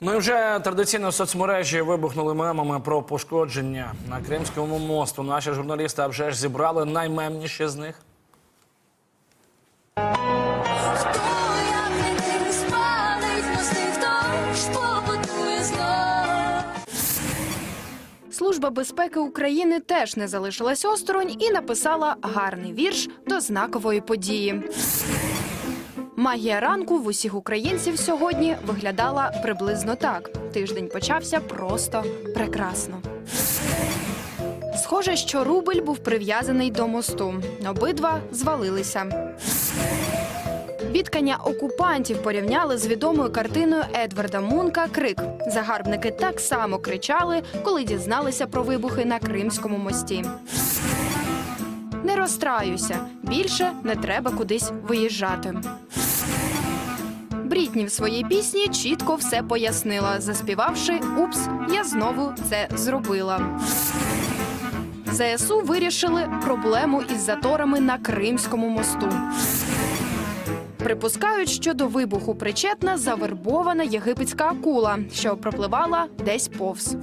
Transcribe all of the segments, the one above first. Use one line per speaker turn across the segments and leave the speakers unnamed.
Ну і вже традиційно в соцмережі вибухнули мемами про пошкодження на Кримському мосту. Наші журналісти а вже ж зібрали наймемніші з них.
Хто як не ти спалить мости, хто ж побудує знов?
Служба безпеки України теж не залишилась осторонь і написала гарний вірш до знакової події. Магія ранку в усіх українців сьогодні виглядала приблизно так. Тиждень почався просто прекрасно. Схоже, що рубль був прив'язаний до мосту. Обидва звалилися. Бідкання окупантів порівняли з відомою картиною Едварда Мунка Крик. Загарбники так само кричали, коли дізналися про вибухи на Кримському мості. Не розстраюся. Більше не треба кудись виїжджати. Брітні в своїй пісні чітко все пояснила, заспівавши Упс, я знову це зробила. ЗСУ вирішили проблему із заторами на Кримському мосту. Припускають, що до вибуху причетна завербована єгипетська акула, що пропливала десь повз.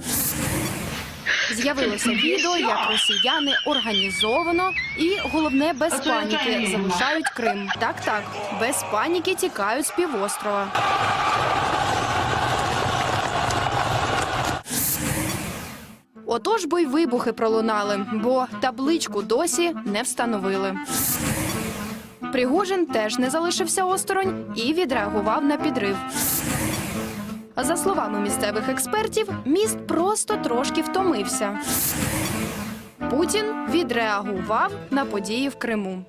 З'явилося відео, як росіяни організовано і головне без паніки залишають Крим. Так, так, без паніки тікають з півострова. Отож бо й вибухи пролунали, бо табличку досі не встановили. Пригожин теж не залишився осторонь і відреагував на підрив. За словами місцевих експертів, міст просто трошки втомився. Путін відреагував на події в Криму.